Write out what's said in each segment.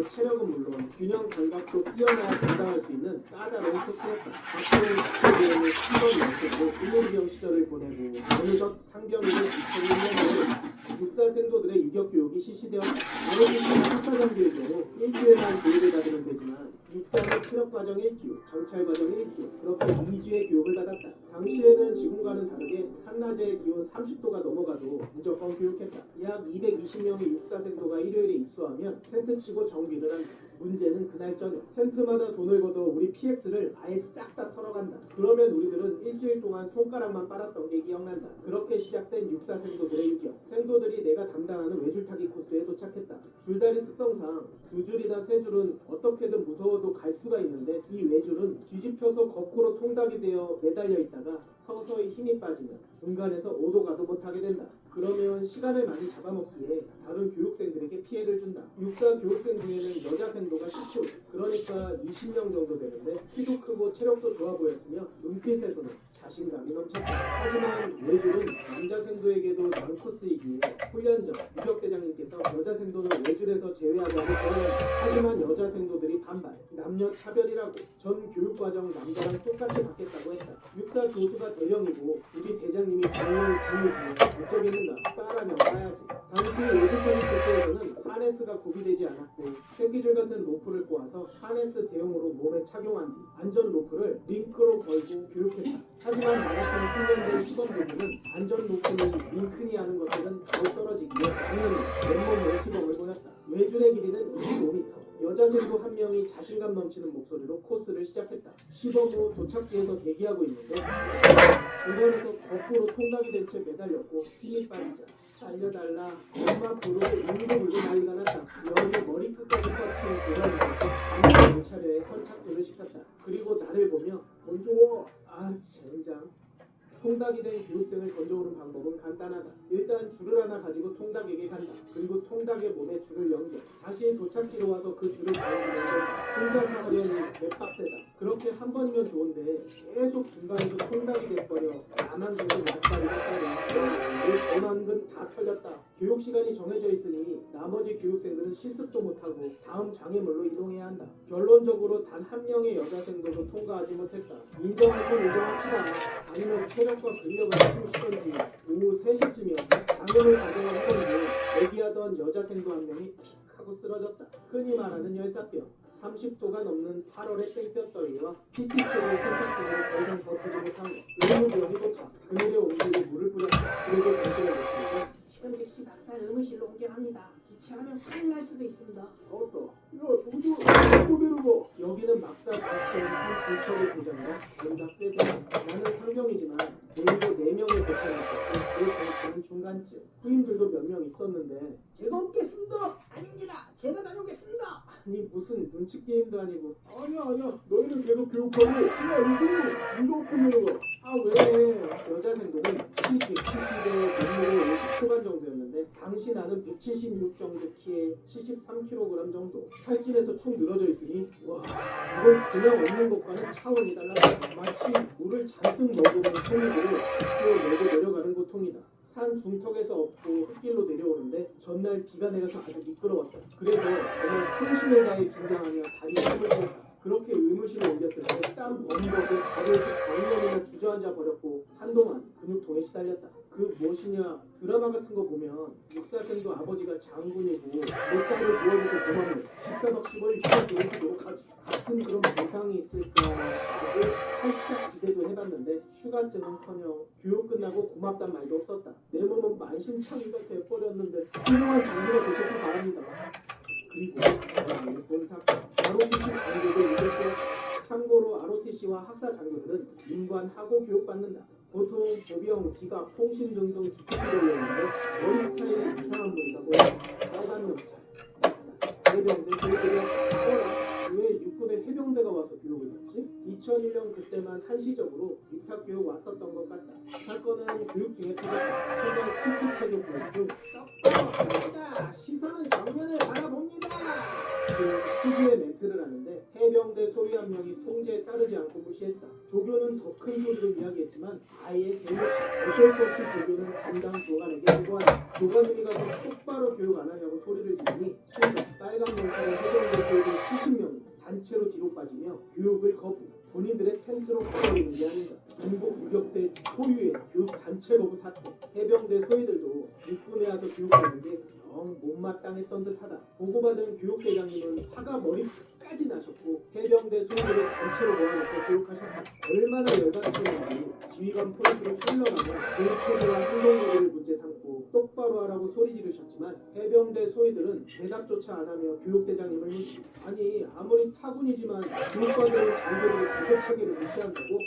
그리고 체력은 물론 균형 감각도 뛰어나야 감당할 수 있는 까다로운 코스였다. 박수는 학교비용을 10번 넘고 1, 2병 시절을 보내고 어느덧 상병으로 2001년에 육사 생도들의 유격 교육이 실시되었다. 어린이집 학사장교의 경우 일주일만 교육을 받으면 되지만 육사는 체력과정 1주, 정찰 과정 1주, 그렇게 2주의 교육을 받았다. 당시에는 지금과는 다르게 한낮에 기온 30도가 넘어가도 무조건 교육했다. 약 220명의 육사생도가 일요일에 입수하면 텐트 치고 정비를 한다. 문제는 그날 저녁 텐트마다 돈을 걷어 우리 PX를 아예 싹 다 털어간다. 그러면 우리들은 일주일 동안 손가락만 빨았던 게 기억난다. 그렇게 시작된 육사 생도들의 유격. 생도들이 내가 담당하는 외줄타기 코스에 도착했다. 줄다리 특성상 두 줄이나 세 줄은 어떻게든 무서워도 갈 수가 있는데 이 외줄은 뒤집혀서 거꾸로 통닭이 되어 매달려 있다가 서서히 힘이 빠지면 중간에서 오도 가도 못하게 된다. 그러면 시간을 많이 잡아먹기에 다른 교육생들에게 피해를 준다. 육사 교육생 중에는 여자 생도가 10초, 그러니까 20명 정도 되는데 키도 크고 체력도 좋아 보였으며 눈빛에서는 자신감이 넘쳤다. 하지만 외줄은 남자 생도에게도 난코스이기에 훈련 전 유격대장님께서 여자 생도는 외줄에서 제외하자고 조언했다. 하지만 여자 생도들이 반발, 남녀 차별이라고 전 교육과정 남자랑 똑같이 받겠다고 했다. 육사 교수가 대령이고 우리 대장님이 정말 진이고 어쩌겠는 가 싸라면 싸야지. 당시 코스에서는 하네스가 구비되지 않았고 생기줄 같은 로프를 꼬아서 하네스 대용으로 몸에 착용한 뒤 안전 로프를 링크로 걸고 교육했다. 하지만 마라톤 훈련된 시범들은 안전 로프는 링크니 하는 것들은 바로 떨어지기에 당연히 맨몸으로 시범을 보였다. 외줄의 길이는 25m. 여자 생도 한 명이 자신감 넘치는 목소리로 코스를 시작했다. 시범 후 도착지에서 대기하고 있는데 중간에서 거꾸로 통닭이 된채 매달렸고 힘이 빠지자 살려달라 엄마 부르고 울고 불고 난리가 났다. 열이 머리끝까지 뻗친 고라니에서 아무 경찰에 선착순을 시켰다. 그리고 나를 보며 건조워 아 젠장 통닭이 된 교육생을 건져오는 방법은 간단하다. 일단 줄을 하나 가지고 통닭에게 간다. 통닭의 몸에 줄을 연결. 다시 도착지로 와서 그 줄을 가운데서 혼자서 하려니 맵박세다. 그렇게 한 번이면 좋은데 계속 중간에서 통닭이 돼버려. 나만 두고 낯다리 낯다리. 전환근 다 털렸다. 교육 시간이 정해져 있으니 나머지 교육생들은 실습도 못하고 다음 장애물로 이동해야 한다. 결론적으로 단 한 명의 여자생도도 통과하지 못했다. 인정할 건 인정합시다. 아니면 체력과 근력을 키우시던지 오후 3시쯤이었다. 장애물 가정을 하던지 얘기하던 여자생도 한 명이 픽 하고 쓰러졌다. 흔히 말하는 열사병. 30도가 넘는 8월의 땡볕더위와 PT체를 선착순으로 더 이상 버티지 못한 것. 의무병이 도착. 그늘에 옮기고 물을 뿌렸다. 그리고 발전을 못하니까 지금 즉시 박사 의무실로 옮겨갑니다. 지체하면 큰일 날 수도 있습니다. 어떠? 야, 저도 또 내려봐. 여기는 막사 박사의 한 불철의 고장이라 연답 되다. 나는 상병이지만 내일도 네 명의 고창이 있었고 그 고창은 중간쯤. 후임들도 몇 명 있었는데 제가 없겠습니다. 아닙니다. 제가 다녀오겠습니다. 아니 무슨 아니고. 아니야 아니야. 너희는 계속 교육하고 야 이승우 무조건 내려가 아왜? 여자 생도는 키 170에 몸무게 50 초반 정도였는데 당시 나는 176 정도 키에 73kg 정도 살찐해서 축 늘어져 있으니 와 이건 그냥 없는 것과는 차원이 달랐다 마치 물을 잔뜩 머금은 손으로 또 내고 내려가는 산 중턱에서 업고 흙길로 내려오는데 전날 비가 내려서 아주 미끄러웠다. 그래서 정말 혼신을 다해 긴장하며 다리에 힘을 줬다. 그렇게 의무실에 옮겼을 때땀 범벅에 다리에서 정면이나 주저앉아 버렸고 한동안 근육통에 시달렸다. 그 무엇이냐 드라마 같은 거 보면 육사생도 아버지가 장군이고 못살을 부어줘서 고맙네. 집사덕심을 휴가주도록 하지. 같은 그런 보상이 있을까 하고 살짝 기대도 해봤는데 휴가증은커녕 교육 끝나고 고맙단 말도 만신창이가 돼버렸는데 훌륭한 장비가 되셨길 바랍니다. 그리고 일본 사건 ROTC 장교도 이겼고 참고로 ROTC와 학사 장교들은 인관하고 교육받는다. 보통 보병, 기갑, 통신 등등 주특기를 이용하는데 머리 스타일이 이상한 보여 빨간 명찰 해병대 교육을 하거나 왜 육군의 해병대가 와서 교육을 받지? 2001년 그때만 한시적으로 위탁 교육 왔었던 것 같다. 사건은 교육 중에. 해병 PT 체육 교육 중. 시선은 정면을 바라봅니다. 그 특유의 멘트를 하는데 해병대 소위 한 명이 통제에 따르지 않고 무시했다. 조교는 더 큰 소리를 이야기했지만 아예 대무시. 어쩔 수 없이 조교는 담당 교관에게 보고한다. 교관님이 가서 똑바로 교육 안 마땅했던 듯하다. 보고받은 교육대장님은 화가 머리 끝까지 나셨고 해병대 소위들을 단체로 모아놓고 교육하셨다. 얼마나 열받으셨는지 지휘관 포인트를 흘러가며 교육체계와 행동거리를 문제 삼고 똑바로 하라고 소리 지르셨지만 해병대 소위들은 대답조차 안 하며 교육대장님을 아니 아무리 타군이지만 교육관들은 장교들의 교육 체계를 무시한다고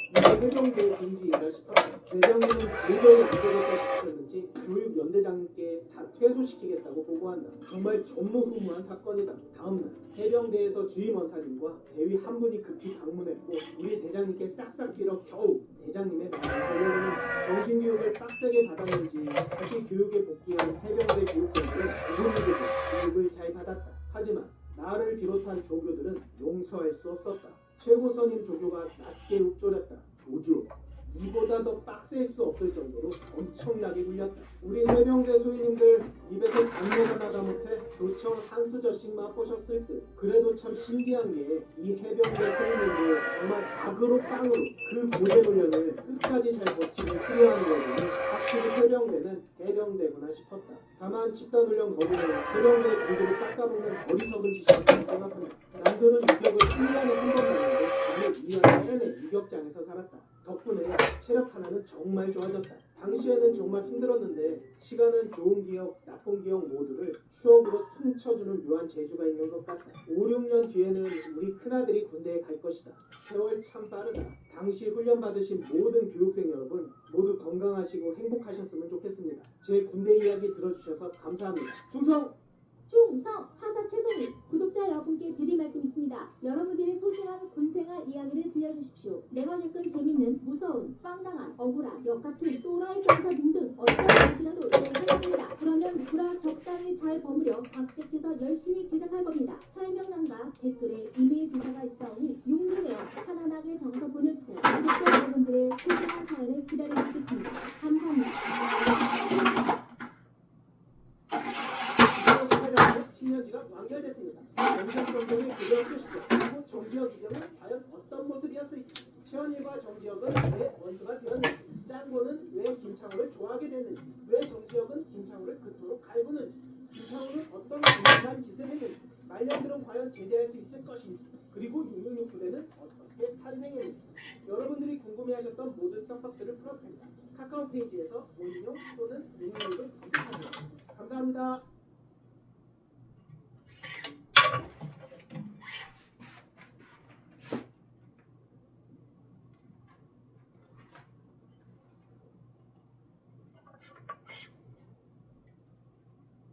이게 해병대의 인지인가 싶었다. 대장님은 도저히 안 되겠다 싶으셨는지 교육연대장님께 다 퇴소시키겠다고 보고한다. 정말 전무후무한 사건이다. 다음날 해병대에서 주임원 사님과 대위 한 분이 급히 방문했고 우리 대장님께 싹싹 빌어 겨우 대장님의 마음을 돌려보는 정신교육을 빡세게 받았는지 다시 교육에 복귀한 해병대 교육생들은 무분별하게 교육을 잘 받았다. 하지만 나를 비롯한 조교들은 용서할 수 없었다. 최고 선임 조교가 낮게 욱졸했다. 조조. 이보다 더 빡셀 수 없을 정도로 엄청나게 굴렸다. 우리 해병대 소위님들 입에서 단내가 나다 못해 조청 한 수저씩 맛보셨을 듯. 그래도 참 신기한 게 이 해병대 소위님들 정말 악으로 빵으로 그 고된 훈련을 끝까지 잘 버티고 수료하는 거니 확실히 해병대는 해병대구나 싶었다. 다만 집단 훈련 거부는 해병대의 공제를 깎아먹는 어리석은 짓이라고 생각한다. 남들은 유격을 1년에 한 번 받는데 나는 2년 내내 유격장에서 살았다. 덕분에 체력 하나는 정말 좋아졌다. 당시에는 정말 힘들었는데 시간은 좋은 기억, 나쁜 기억 모두를 추억으로 퉁쳐주는 묘한 재주가 있는 것 같다. 5, 6년 뒤에는 우리 큰아들이 군대에 갈 것이다. 세월 참 빠르다. 당시 훈련 받으신 모든 교육생 여러분 모두 건강하시고 행복하셨으면 좋겠습니다. 제 군대 이야기 들어주셔서 감사합니다. 충성! 충성 하사 최송희 구독자 여러분께 드릴 말씀 있습니다. 여러분들의 소중한 군생활 이야기를 들려주십시오. 내가 겪은 재밌는 무서운 빵당한 억울한 역 같은 또라이 병사 등등 어떤 이야기라도 좋습니다. 그러면 구라 적당히 잘 버무려 각색해서 열심히 제작할 겁니다. 설명란과 댓글에 이메일 주소가 용기내어 편안하게 정서 보내주세요. 구독자 여러분들의 소중한 사연을 기다려주겠습니다. 감사합니다. 신년지가 완결됐습니다. 영상 정정의 고등학교 시절 그리고 정지혁 이경은 과연 어떤 모습이었을지 최원일과 정지혁은 왜 원수가 되었는지 짱구는 왜 김창호를 좋아하게 됐는지 왜 정지혁은 김창호를 그토록 갈구는지 김창호는 어떤 불쌍한 짓을 했는지 말년들은 과연 제재할 수 있을 것인지 그리고 666 부대는 어떻게 탄생했는지 여러분들이 궁금해하셨던 모든 떡밥들을 풀었습니다. 카카오 페이지에서 모임용 또는 666을 검색하세요. 감사합니다.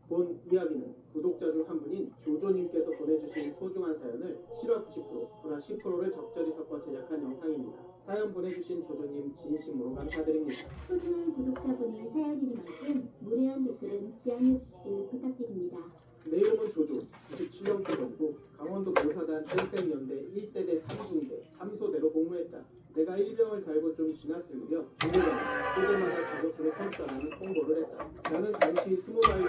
본 이야기는 구독자 중 한 분인 조조님께서 보내주신 소중한 사연을 실화 90%, 불화 10%를 적절히 섞어 제작한 영상입니다. 사연 보내주신 조조님 진심으로 감사드립니다. 소중한 구독자분의 사연이니만큼 무례한 댓글은 지양해 주시길 부탁드립니다. 내 이름은 조조, 97년 태권이고 강원도 모사단 혈생연대 1대대 3중대 3소대로 복무했다. 내가 일병을 달고 좀 무렵 조교가 소대마다 자격수를 선출하는 통보를 했다. 나는 당시 20살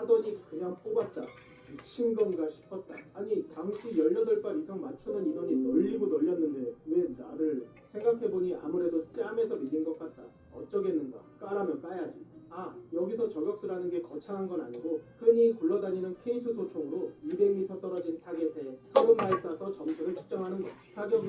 하더니 그냥 뽑았다. 미친 건가 싶었다. 아니 당시 18발 이상 맞추는 인원이 널리고 널렸는데 왜 나를 생각해보니 아무래도 짬에서 밀린 것 같다. 어쩌겠는가. 까라면 까야지. 아 여기서 저격수라는 게 거창한 건 아니고 흔히 굴러다니는 K2 소총으로 200m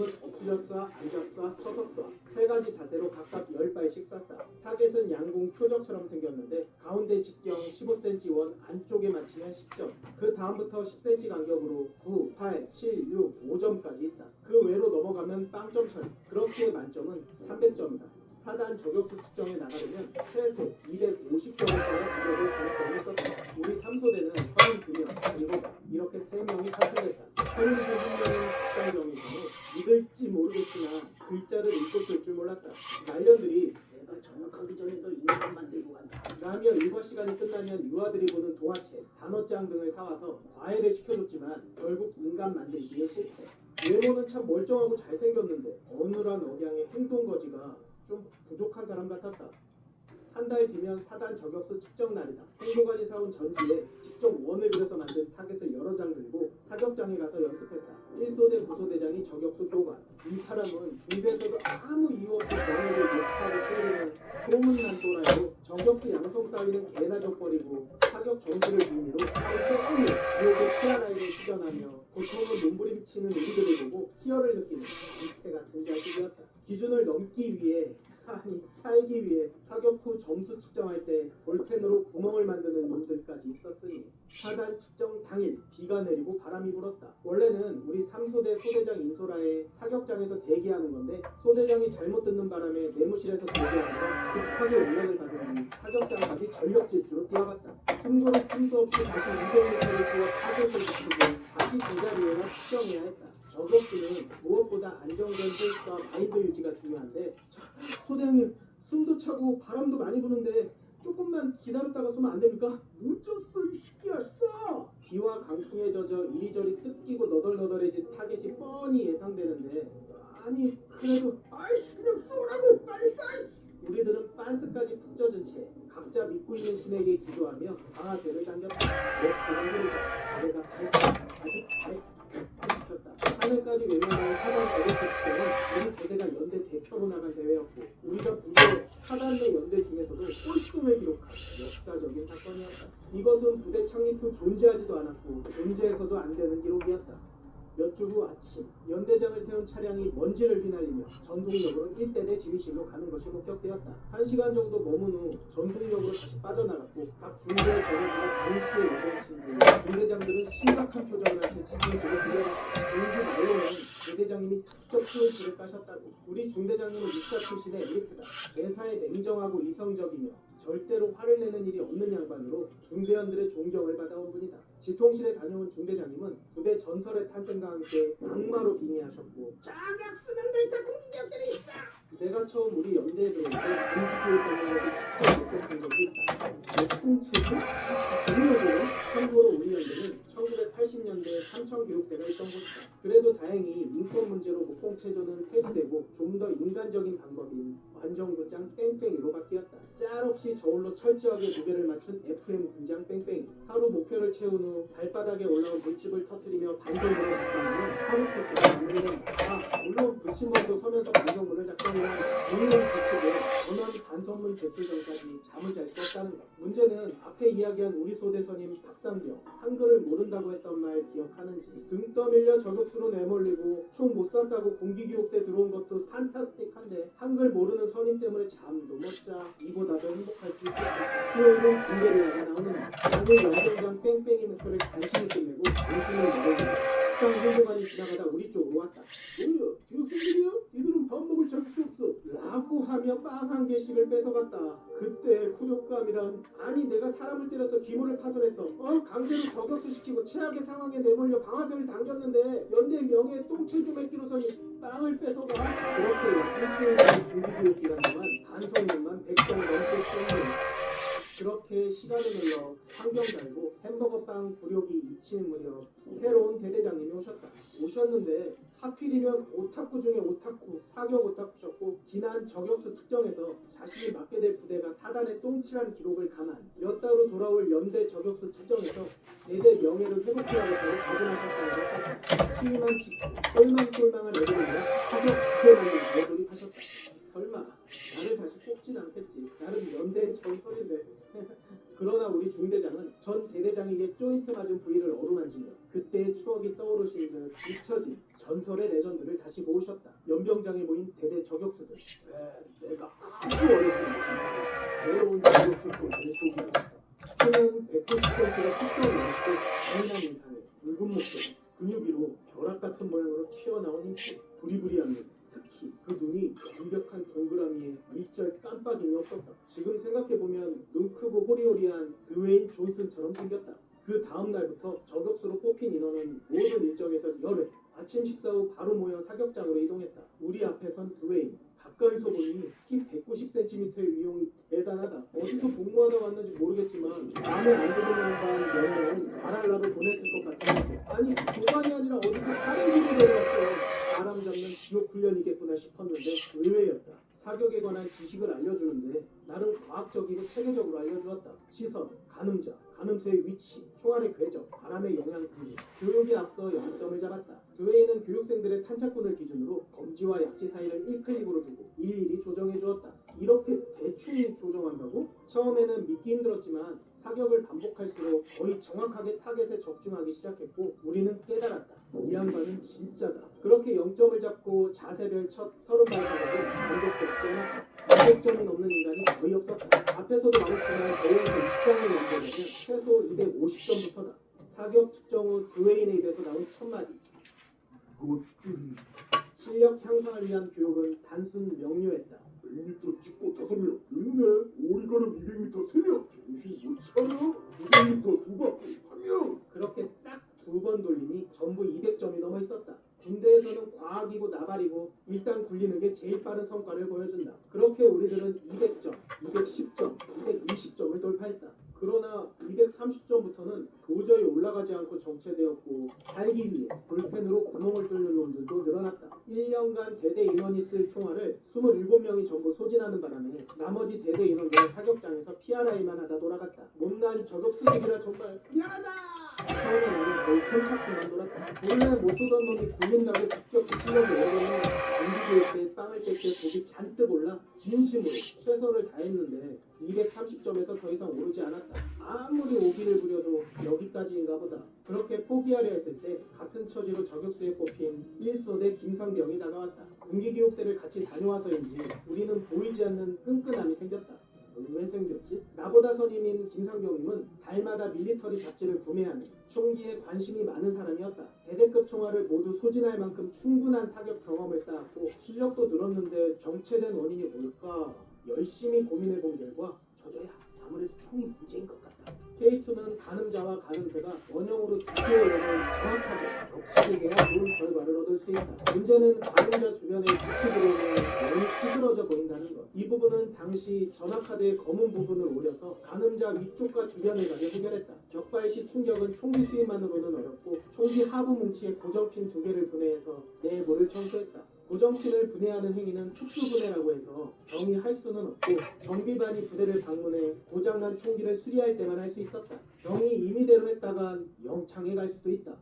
앉아 쏴, 서서 쏴. 세 가지 자세로 각각 10발씩 쐈다. 타겟은 양궁 표적처럼 생겼는데 가운데 직경 15cm 원 안쪽에 맞추면 10점. 그 다음부터 10cm 간격으로 9, 8, 7, 6, 5점까지 있다. 그 외로 넘어가면 빵점 처리. 그렇게 만점은 300점이다. 사단 저격수 측정에 나가려면 최소 250점을 써야 기록을 가능성이 있었다. 우리 3소대는 32명, 그리고 이렇게 3명이 참석했다. 현재 훈련은 국장경에서는 믿을지 모르겠지만 글자를 읽고 쓸 줄 몰랐다. 말년들이 내가 전역하기 전에도 인간 만들고 간다. 라며 일과 시간이 끝나면 유아들이 보는 동화책, 단어장 등을 사와서 과외를 시켜줬지만 결국 인간 만들기에 실패. 외모는 참 멀쩡하고 잘생겼는데 어눌한 억양의 행동 거지가 좀 부족한 사람 같았다. 한 달 뒤면 사단 저격수 측정 날이다. 행보관이 사온 전지에 직접 원을 그려서 만든 타겟을 여러 장 들고 사격장에 가서 연습했다. 1소대 부소대장이 저격수 교관. 이 사람은 중대에서도 아무 이유 없이 병역을 욕하고 때리는 소문난 또라이로 저격수 양성 따위는 개나 져버리고 사격 점수를 빌미로 조금이 지옥의 피아라이를 시전하며 고통으로 눈물이 비치는 우리들을 보고 희열을 느끼는 이태 같은 자식이었다. 기준을 넘기 위해 아니 살기 위해 사격 후 점수 측정할 때 볼펜으로 구멍을 만드는 놈들까지 있었으니 사단 측정 당일 비가 내리고 바람이 불었다. 원래는 우리 3소대 소대장 인소라에 사격장에서 대기하는 건데 소대장이 잘못 듣는 바람에 내무실에서 대기하다가 급하게 연락을 받으니 사격장까지 전력 질주로 뛰어갔다. 숨도로 숨도 없이 다시 이동차를 띄워 타겟을 붙이고 다시 제자리에나 측정해야 했다. 저격수는 무엇보다 안정된 호흡과 마인드 유지가 중요한데 소대장님 숨도 차고 바람도 많이 부는데 조금만 기다렸다가 쏘면 안 됩니까? 늦었어 이 새끼야 쏴! 비와 강풍에 젖어 이리저리 뜯기고 너덜너덜해진 타겟이 뻔히 예상되는데 아니 그래도 아이씨 그냥 쏘라고 빨리 쏴! 우리들은 빤스까지 푹 젖은 채 각자 믿고 있는 신에게 기도하며 방아쇠를 당겼다 내 가방으로 내가 갈까 아직 갈 시켰다 하늘까지 외면하는 사단 저격수 때는 우리 대대가 연대 대표로 나간 대회였고 우리가 부대 사단 내 연대 중에서도 꼴등을 기록한 역사적인 사건이었다. 이것은 부대 창립 후 존재하지도 존재해서도 안 되는 기록이었다. 몇 주 후 아침 연대장을 태운 차량이 먼지를 휘날리며 전송역으로 1대대 지휘실로 가는 것이 목격되었다. 한 시간 정도 머문 후 전송역으로 다시 빠져나갔고 각 중대 전역으로 동시에 이동하신 후 중대장들은 심각한 표정을 한채 집중적으로 들여다봤다. 공주 말로는 대대장님이 직접 후일지를 까셨다고 우리 중대장님은 육사 출신의 엘리트다. 매사에 냉정하고 이성적이며 절대로 화를 내는 일이 없는 양반으로 중대원들의 존경을 받아온 분이다. 지통실에 다녀온 중대장님은 부대 전설의 탄생과 함께 악마로 빙의하셨고 자격 쓰는 데있다 공기력들이 있어. 내가 처음 우리 연대에 들어올 때 공기교육 때문에 직접 느꼈던 적이 있다. 통치도? 공로도 참고로 우리 연대는 1980년대 삼천 기록대가 있던 곳이다. 그래도 다행히 인권 문제로 목공체조는 폐지되고 좀 더 인간적인 방법 인 완전군장 뺑뺑이로 바뀌었다. 짤 없이 저울로 철저하게 무게를 맞춘 FM 군장 뺑뺑이. 하루 목표를 채운 후 발바닥에 올라온 물집을 터뜨리며 반동으로 작성하면 하루 코스가 마무리된다. 아, 물론 붙임원도 서면서 반성문을 작성해야 물론 규칙에 전원 반성문 제출 전까지 잠을 잘 수 없다는 것. 문제는 앞에 이야기한 우리 소대선임 박상경 한글을 모른다고 했던 말 기억하는지 등 떠밀려 저격수로 내몰리고 총 못 쐈다고 공기교육대 들어온 것도 판타스틱한데 한글 모르는 선임 때문에 잠도 못 자 이보다 더 행복할 수 있었다 수요일은 군대를 나가 나오는 날 오늘 연정장 뺑뺑이 목표를 간신히 끝내고 정신을 내려주고 식당 행동관이 지나가다 우리 쪽으로 왔다 뭐야 교육생들이야? 이들은 밥 먹을 적이 없어 라고 하며 빵 한 개씩을 뺏어갔다. 그때 굴욕감이란 아니 내가 사람을 때려서 기물을 파손했어. 어? 강제로 저격수 시키고 최악의 상황에 내몰려 방아쇠를 당겼는데 연대 명예에 똥칠 좀 했기로서니 빵을 뺏어가. 그렇게 기간 동안 반성문만 100장 넘게 쓰는. 그렇게 시간이 흘러 환경 달고 햄버거 빵 굴욕이 잊히는 무렵 새로운 대대장님이 오셨다. 오셨는데 하필이면 오타쿠 중에 오타쿠, 사격 오타쿠셨고 지난 저격수 측정에서 자신이 맡게 될 부대가 사단의 똥칠한 기록을 감안 몇 달후 돌아올 연대 저격수 측정에서 대대 명예를 회복해야겠다고 했다. 취임한 직후 똘망똘망한 애들이라 사격 부대를 돌입하셨다. 설마 나를 다시 뽑진 않겠지. 나름 연대의 전설인데. 그러나 우리 중대장은 전 대대장에게 조인트 맞은 부위를 어루만지며 그때의 추억이 떠오르신 듯 잊혀진 전설의 레전드를 다시 모으셨다. 연병장에 모인 대대 저격수들. 왜 내가 아주 어렵게 모신다. 새로운 저격수 본을 소개한다. 키는 190cm가 툭툭 나왔고 강인한 인상에 붉은 목소리, 근육 위로 벼락 같은 모양으로 튀어나온 힘줄, 부리부리한 눈, 특히 그 눈이 완벽한 동그라미에 일절 깜빡임이 없었다. 지금 생각해보면 눈 크고 호리호리한 드웨인 존슨처럼 생겼다. 그 다음 날부터 저격수로 뽑힌 인원은 모든 일정에서 열회 아침 식사 후 바로 모여 사격장으로 이동했다. 우리 앞에 선 드웨인. 가까이서 보니 키 190cm의 위용이 대단하다. 어디서 복무하다 왔는지 모르겠지만 마음에 안 드는 양반 연령은 말할라도 보냈을 것 같았는데 아니 교관이 아니라 어디서 사례기를 내려왔어요. 사람 잡는 지옥 훈련이겠구나 싶었는데 의외였다. 사격에 관한 지식을 알려주는데 나름 과학적이고 체계적으로 알려주었다. 시선, 가늠자, 가늠쇠의 위치, 총알의 궤적, 바람의 영향 등 교육에 앞서 0점을 잡았다. 교회에는 교육생들의 탄착군을 기준으로 검지와 약지 사이를 1클릭으로 두고 일일이 조정해 주었다. 이렇게 대충 조정한다고? 처음에는 믿기 힘들었지만 사격을 반복할수록 거의 정확하게 타겟에 적중하기 시작했고 우리는 깨달았다. 이 양반은 진짜다. 그렇게 0점을 잡고 자세별 첫 30발 사격은 만족스럽지 않았다. 200점이 넘는 인간이 거의 없었다. 앞에서도 말했지만 대회에서 입장을 연결하면 최소 250점부터다. 사격 측정 후 교회인의 입에서 나온 첫 마디. 실력 향상을 위한 교육은 단순 명료했다. 100m 찍고 다섯 명 응네 오리가는 200m 세명 정신 못 차려 200m 두 바퀴 한명 그렇게 딱 두 번 돌리니 전부 200점이 넘어 있었다. 군대에서는 과학이고 나발이고 일단 굴리는 게 제일 빠른 성과를 보여준다. 그렇게 우리들은 200점, 210점, 220점을 돌파했다. 그러나 230점부터는 도저히 올라가지 않고 정체되었고 살기 위해 볼펜으로 구멍을 뚫는 놈들도 늘어났다. 1년간 대대 인원이 쓸 총알을 27명이 전부 소진하는 바람에 나머지 대대 인원들은 사격장에서 PRI만 하다 돌아갔다. 못난 저격수들이라 정말 미안하다! 처음에 나는 거의 선착순만 돌았다. 원래 못 쏘던 놈이 굴린다고 급격히 실력이 오르면 공기교육 때 빵을 뺏겨 독이 잔뜩 올라 진심으로 최선을 다했는데 구매하는 총기에 관심이 많은 사람이었다. 대대급 총알을 모두 소진할 만큼 충분한 사격 경험을 쌓았고 실력도 늘었는데 정체된 원인이 뭘까? 열심히 고민해 본 결과 K2는 가늠자와 가늠쇠가 원형으로 두 개의 원을 정확하게 적치게 해야 좋은 결과를 얻을 수 있다. 문제는 가늠자 주변에 빛이 들어오면 원이 찌그러져 보인다는 것. 이 부분은 당시 전화카드의 검은 부분을 오려서 가늠자 위쪽과 주변을 가려 해결했다. 격발 시 충격은 총기 수입만으로는 어렵고 총기 하부 뭉치에 고정핀 두 개를 분해해서 내부를 청소했다. 고정핀을 분해하는 행위는 특수분해라고 해서 병이 할 수는 없고 정비반이 부대를 방문해 고장난 총기를 수리할 때만 할 수 있었다. 병이 임의대로 했다간 영창에 갈 수도 있다.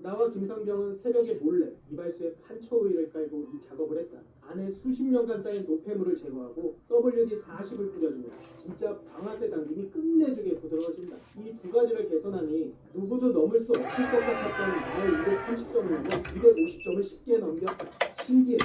나와 김상병은 새벽에 몰래 이발소에 오일을 깔고 이 작업을 했다. 안에 수십 년간 쌓인 노폐물을 제거하고 WD-40을 뿌려주면 진짜 방아쇠 당김이 끝내주게 부드러워진다. 이 두 가지를 개선하니 누구도 넘을 수 없을 것 같았던 나의 230점을 250점을 쉽게 넘겼다. 신기해.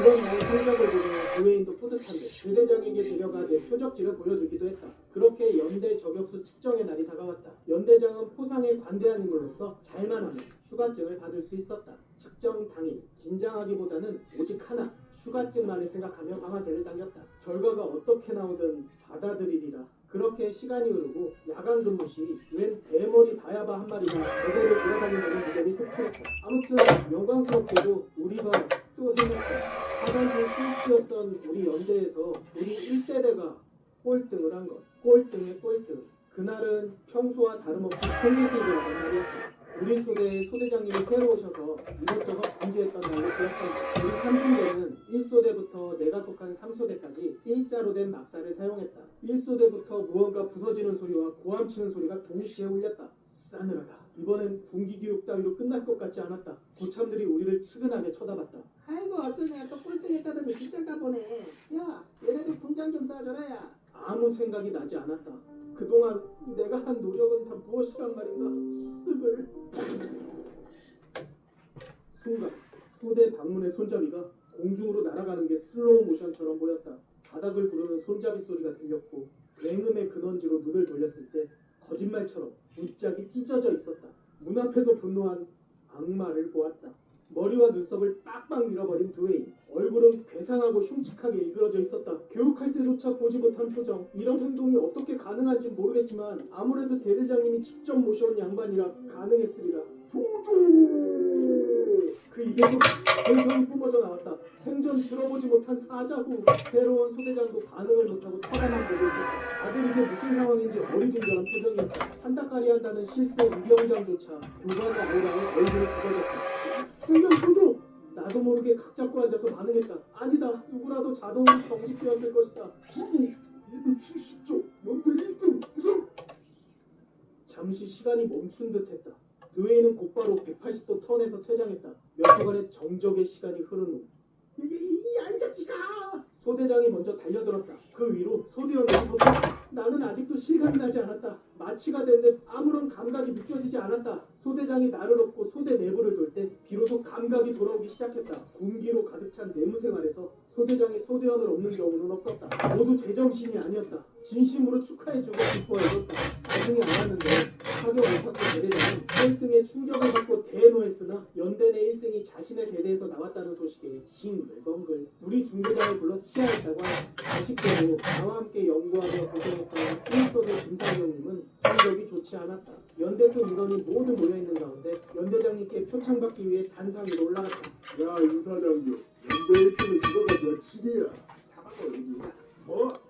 이런 나의 성적을 보면 교회인도 뿌듯한데 대대장에게 데려가 내 표적지를 보여주기도 했다. 그렇게 연대 저격수 측정의 날이 다가왔다. 연대장은 포상에 관대한 인물로서 잘만 하면 휴가증을 받을 수 있었다. 측정 당일 긴장하기보다는 오직 하나 휴가증만을 생각하며 방아쇠를 당겼다. 결과가 어떻게 나오든 받아들이리라. 그렇게 시간이 흐르고 야간 근무 시 웬 대머리 바야바 한 마리가 대대를 돌아다니는 무덤이 속출했다. 아무튼 영광스럽게도 우리가 또 해냈다. 하반기 꼴찌였던 우리 연대에서 우리 1대대가 꼴등을 한 것. 꼴등의 꼴등. 그날은 평소와 다름없이 생리수일이라는 날이었다. 우리 소대의 소대장님이 새로 오셔서 이것저것 분주했던 날로 기억한다. 우리 삼중대는 1소대부터 내가 속한 3소대까지 일자로 된 막사를 사용했다. 1소대부터 무언가 부서지는 소리와 고함치는 소리가 동시에 울렸다. 싸늘하다. 이번엔 군기 교육 따위로 끝날 것 같지 않았다. 고참들이 우리를 측은하게 쳐다봤다. 아이고 어쩌냐 또 꼴등했다더니 진짜 까보네 야 얘네도 분장 좀 싸줘라 야 아무 생각이 나지 않았다. 그동안 내가 한 노력은 다 무엇이란 말인가? 습을 순간 소대 방문의 손잡이가 공중으로 날아가는 게 슬로우 모션처럼 보였다. 바닥을 구르는 손잡이 소리가 들렸고 냉음의 근원지로 눈을 돌렸을 때 거짓말처럼 문짝이 찢어져 있었다. 문 앞에서 분노한 악마를 보았다. 머리와 눈썹을 빡빡 밀어버린 두웨인 얼굴은 괴상하고 흉측하게 일그러져 있었다 교육할 때조차 보지 못한 표정 이런 행동이 어떻게 가능한지 모르겠지만 아무래도 대대장님이 직접 모셔온 양반이라 가능했으리라 조조 그 입에서 괴성이 뿜어져 나왔다 생전 들어보지 못한 사자후 새로운 소대장도 반응을 못하고 쳐다만 보고 있었다 다들 이게 무슨 상황인지 어리둥절한 표정이었다 한다까리 한다는 실세 이병장조차 교관의 아우라에 얼굴이 굽어졌다 승전 조조 나 나도 모르게 각 잡고 앉아서 반응했다. 아니다. 누구라도 자동으로 경직되었을 것이다. 270점 연대 1등 이상 잠시 시간이 멈춘 듯했다. 드웨이는 곧바로 180도 턴에서 퇴장했다. 몇 초간의 정적의 시간이 흐른 후 이이 자식아 소대장이 먼저 달려들었다. 그 위로 소대원이 섰다. 나는 아직도 실감이 나지 않았다. 마취가 된 듯 아무런 감각이 느껴지지 않았다. 소대장이 나를 업고 소대 내부를 돌 때 비로소 감각이 돌아오기 시작했다. 군기로 가득 찬 내무 생활에서 소대장이 소대원을 업는 경우는 없었다. 모두 제정신이 아니었다. 진심으로 축하해주고 기뻐해줬다. 나중에 알았는데 사격 오파크 대대장은 1등의 충격을 받고 대노했으나 연대 내 1등이 자신의 대대에서 나왔다는 소식에 싱글벙글 우리 중대장을 불러 치하했다고 하다. 아쉽게도 나와 함께 연구하며 고생했던 일소대 김상영님은 성적이 좋지 않았다. 연대급 인원이 모두 모여있는 가운데 연대장님께 표창받기 위해 단상 위로 올라갔다. 야 인사장교 연대 1등은 이거가 며칠이야 4박 5일이야. 뭐